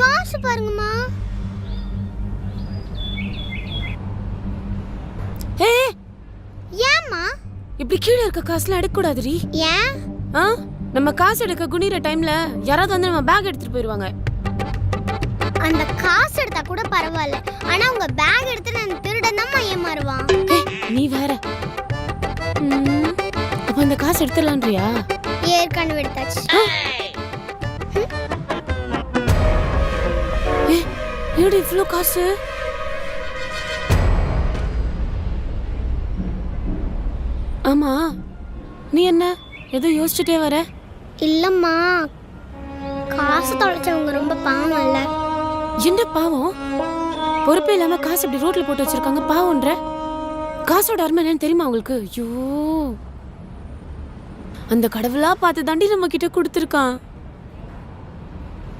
காசு பாருங்கம்மா. ஏ ஏம்மா? இப்படி கீழே இருக்க காசுலாம் எடுக்க கூடாதுடி ஏன்? ஆ நம்ம காசு எடுக்க குனிற டைம்ல யாராவது வந்து நம்ம பேக் எடுத்துட்டு போயிருவாங்க. அந்த காசு எடுத்தா கூட பரவாயில்ல. ஆனா உங்க பேக் எடுத்து அந்த திருடன் தான் ஏமாறுவான் நீ வேற. அப்ப அந்த காசு எடுத்துடலான்றியா? ஏற்கனவே எடுத்தாச்சு. ஏடி இவ்வளோ காசு? ஆமா நீ என்ன? ஏதோ யோசிச்சுட்டே வர? இல்லம்மா காசு தொலைச்சவங்க ரொம்ப பாவம் இல்ல. என்ன பாவம்? பொறுப்பே இல்லாம காசு இப்படி ரோட்ல போட்டு வச்சிருக்காங்க பாவம்ன்ற? காசோட அருமை என்னன்னு தெரியுமா உங்களுக்கு? ஐயோ. அந்த கடவுளா பார்த்து தாண்டி நம்ம கிட்ட கொடுத்துருக்கான்.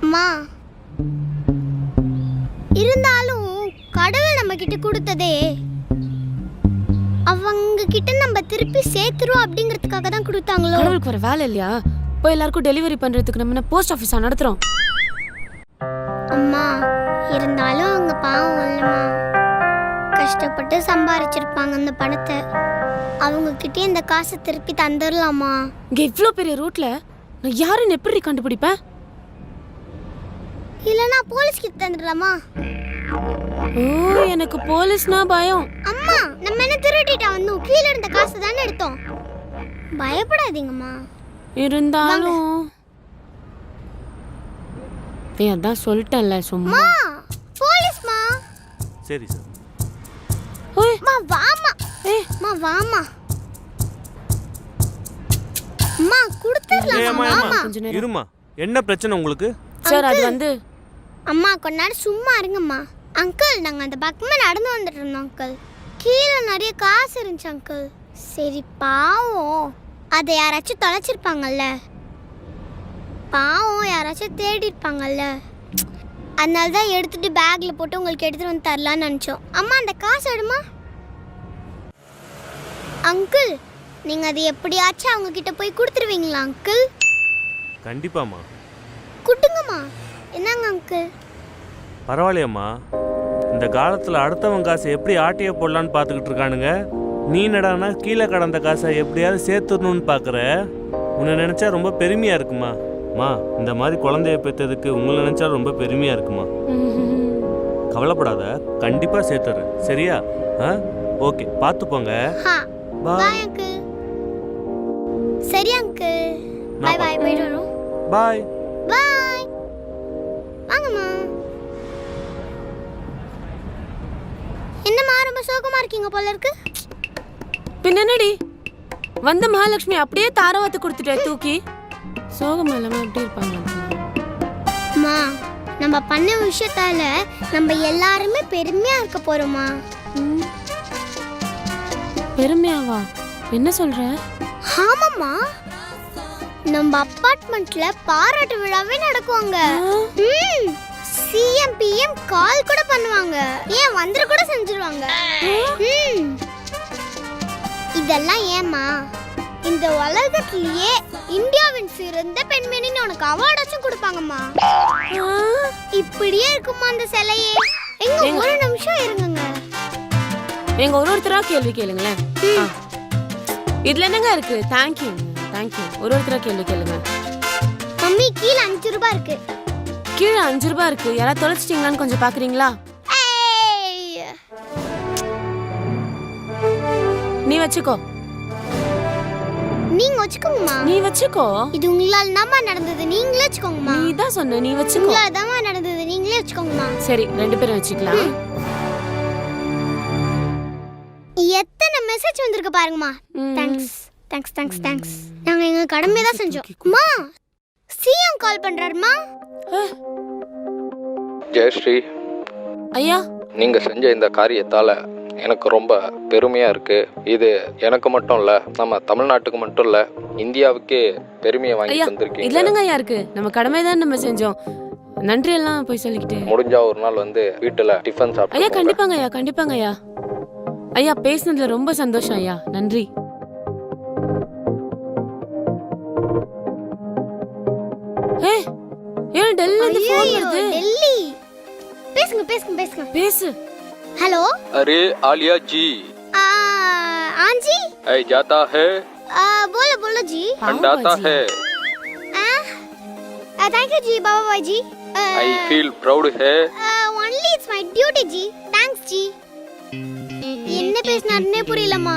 அம்மா கடவுள் நம்ம கிட்ட கொடுத்ததே. அவங்க கிட்ட நம்ம திருப்பி சேர்த்துருவோம் அப்படிங்கிறதுக்காக தான் கொடுத்தாங்களோ? கடவுளுக்கு வர வேலை இல்லையா? போய் எல்லாருக்கும் டெலிவரி பண்றதுக்கு நம்ம போஸ்ட் ஆஃபீஸா நடத்துறோம்? அம்மா இருந்தாலும் அவங்க பாவம் இல்லம்மா. கஷ்டப்பட்டு சம்பாரிச்சிருப்பாங்க அந்த பணத்தை. அவங்க கிட்டே இந்த காசை திருப்பி தந்துடலாமா இங்க இவ்ளோ பெரிய ரோட்ல நான் யாருன்னு எப்படி கண்டுபிடிப்பேன்? இல்லைன்னா போலீஸ் கிட்ட தந்துடலாமா ஓ எனக்கு போலீஸ்னா பயம். அம்மா நம்ம என்ன திருடிட்டா வந்தோம்? கீழே இருந்த காசு தானே எடுத்தோம். பயப்படாதீங்கம்மா. இருந்தாலும். ஏய் அதான் சொல்லிட்டேன்ல சும்மா. அம்மா போலீஸ்மா. சரி சார். ஓய். அம்மா வாமா ஏய் அம்மா வாமா அம்மா கொடுத்துடலாமா. வாமா கொஞ்ச நேரம். இருமா என்ன பிரச்சனை உங்களுக்கு? சார் அது வந்து அம்மா கொஞ்ச நேரம் சும்மா இருங்கம்மா. அங்கிள் நாங்கள் அந்த பக்கமாக நடந்து வந்துட்டு இருந்தோம் அங்கிள் கீழே நிறைய காசு இருந்துச்சு அங்கிள் சரி பாவம். அதை யாராச்சும் தொலைச்சிருப்பாங்கல்ல? பாவம் யாராச்சும் தேடி இருப்பாங்கல்ல அதனால தான் எடுத்துட்டு பேக்ல போட்டு உங்களுக்கு எடுத்துட்டு வந்து தரலான்னு நினச்சோம். அம்மா அந்த காசு எடுமா? அங்கிள் நீங்க அதை எப்படியாச்சும் அவங்க கிட்ட போய் கொடுத்துருவீங்களா அங்கிள் கண்டிப்பாம்மா. குட்டுங்கம்மா என்னங்க அங்கிள் பரவாயில்லையம்மா. இந்த காலத்தில் அடுத்தவன் காசை எப்படி ஆட்டிய போடலான்னு பார்த்துக்கிட்டு இருக்கானுங்க. நீ என்னடான்னா கீழே கடந்த காசை எப்படியாவது சேர்த்துடணும்னு பார்க்குற உன்னை நினச்சா ரொம்ப பெருமையாக இருக்குமா? மா இந்த மாதிரி குழந்தைய பெற்றதுக்கு உங்களை நினச்சா ரொம்ப பெருமையாக இருக்குமா. கவலைப்படாத கண்டிப்பாக சேர்த்துறேன். சரியா? ஆ? ஓகே பார்த்து போங்க. ஹா பாய் சரி அங்கிள் பாய் பாய் போயிட்டு வரோம் பாய் பாய் வாங்கம்மா. ரொம்ப சோகமா இருக்கீங்க போல இருக்கு. பின்ன என்னடி? வந்த மகாலட்சுமி அப்படியே தாரவாத்து கொடுத்துட்டே தூக்கி. சோகம் இல்லாம எப்படி இருப்பாங்க? அம்மா நம்ம பண்ண விஷயத்தால நம்ம எல்லாருமே பெருமையா இருக்க போறோமா. பெருமையாவா? என்ன சொல்ற? ஆமாம்மா. நம்ம அப்பார்ட்மெண்ட்ல பாராட்டு விழாவே நடக்குவாங்க. சிஎம் பிஎம் கால் கூட பண்ணுவாங்க. ஏன் வந்துட கூட செஞ்சிருவாங்க. இதெல்லாம் ஏம்மா? இந்த உலகத்திலேயே இந்தியாவின் சிறந்த பெண்மணின்னு உனக்கு அவார்டாச்சும் கொடுப்பாங்கம்மா. இப்படியே இருக்குமா அந்த சிலையே? எங்க ஒரு நிமிஷம் இருங்கங்க. எங்க ஒரு ஒருத்தரா கேள்வி கேளுங்களேன். இதுல என்னங்க இருக்கு? தேங்க்யூ தேங்க்யூ ஒரு ஒருத்தரா கேள்வி கேளுங்க. மம்மி கீழே அஞ்சு ரூபாய் இருக்கு. கீழே அஞ்சு ரூபாய் இருக்கு. யாராவது தொலைச்சிட்டீங்களான்னு கொஞ்சம் பாக்குறீங்களா. நீ வச்சுக்கோ. நீங்க வச்சுக்கோங்கம்மா. நீ வச்சுக்கோ. இது உங்களால தாம்மா நடந்தது. நீங்களே வச்சுக்கோங்கம்மா. நீ தான் சொன்ன நீ வச்சுக்கோ. உங்களால தாம்மா நடந்தது. நீங்களே வச்சுக்கோங்கம்மா. சரி ரெண்டு பேரும் வச்சுக்கலாம். எத்தனை மெசேஜ் வந்திருக்கு பாருங்கம்மா. தேங்க்ஸ் தேங்க்ஸ் தேங்க்ஸ் தேங்க்ஸ் நாங்க எங்க கடமையை தான் செஞ்சோம். அம்மா சிஎம் கால் பண்றாருமா? ஜெயஸ்ரீ. ஐயா. நீங்கள் செஞ்ச இந்த காரியத்தால் எனக்கு ரொம்ப பெருமையாக இருக்குது இது எனக்கு மட்டும் இல்லை நம்ம தமிழ்நாட்டுக்கு மட்டும் இல்லை இந்தியாவுக்கே பெருமையை வாங்கி ஐயா இதுல தந்திருக்கீங்க என்னங்க ஐயா இருக்கு? நம்ம கடமை தான் நம்ம செஞ்சோம். நன்றி எல்லாம் போய் சொல்லிக்கிட்டு. முடிஞ்சா ஒரு நாள் வந்து வீட்டில் டிஃபன் ஐயா சாப்பிட்டு போங்க. கண்டிப்பாங்க ஐயா கண்டிப்பாங்க ஐயா. ஐயா பேசுனதுல ரொம்ப சந்தோஷம் ஐயா. நன்றி. டெல்ல இருந்து ஃபோன் ஐயோ வருது டெல்லி பேசுங்க பேசுங்க பேசுங்க பேசு हेलो अरे आलिया जी आ, हाँ जी ऐ जाता है आ, बोलो बोलो जी हंडाता है थैंक यू जी बाबा भाई जी आई फील प्राउड है only it's my duty ji thanks ji என்ன பேசினாருன்னே புரியலம்மா